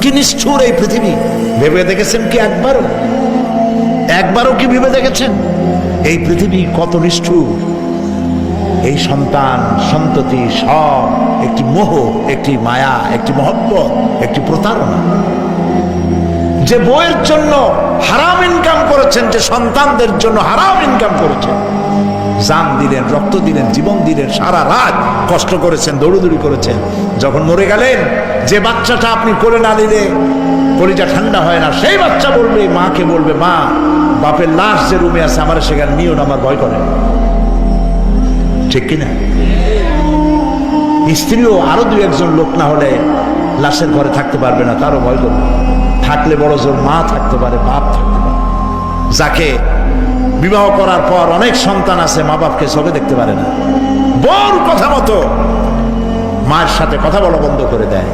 কি নিষ্ঠুর এই পৃথিবী? ভেবে দেখেছেন কি একবারও? একবারও কি ভেবে দেখেছেন? এই পৃথিবী কত নিষ্ঠুর? এই সন্তান, সন্ততি সব একটি মোহ, একটি মায়া, একটি মহব্বত, একটি প্রতারণা। যে বইয়ের জন্য হারাম ইনকাম করেছেন, যে সন্তানদের জন্য হারাম ইনকাম করেছেন, জান দিলেন, রক্ত দিলেন, জীবন দিলেন, সারা রাত কষ্ট করেছেন, দৌড়দৌড়ি করেছেন, যখন মরে গেলেন যে বাচ্চাটা আপনি করে না দিলে কলিজা ঠান্ডা হয় না, সেই বাচ্চা বলবে, মাকে বলবে, মা, বাপের লাশ যে রুমে আছে, আমার সেখানে নিও না আমার ভয় করে। ঠিক কিনা? স্ত্রীও আরও দু একজন লোক না হলে লাশের ঘরে থাকতে পারবে না তারও ভয় করবে থাকলে বড় জোর মা থাকতে পারে, বাপ থাকতে পারে। যাকে বিবাহ করার পর অনেক সন্তান আছে মা বাপকে সবে দেখতে পারে না। বড় কথা মতো মায়ের সাথে কথা বলা বন্ধ করে দেয়।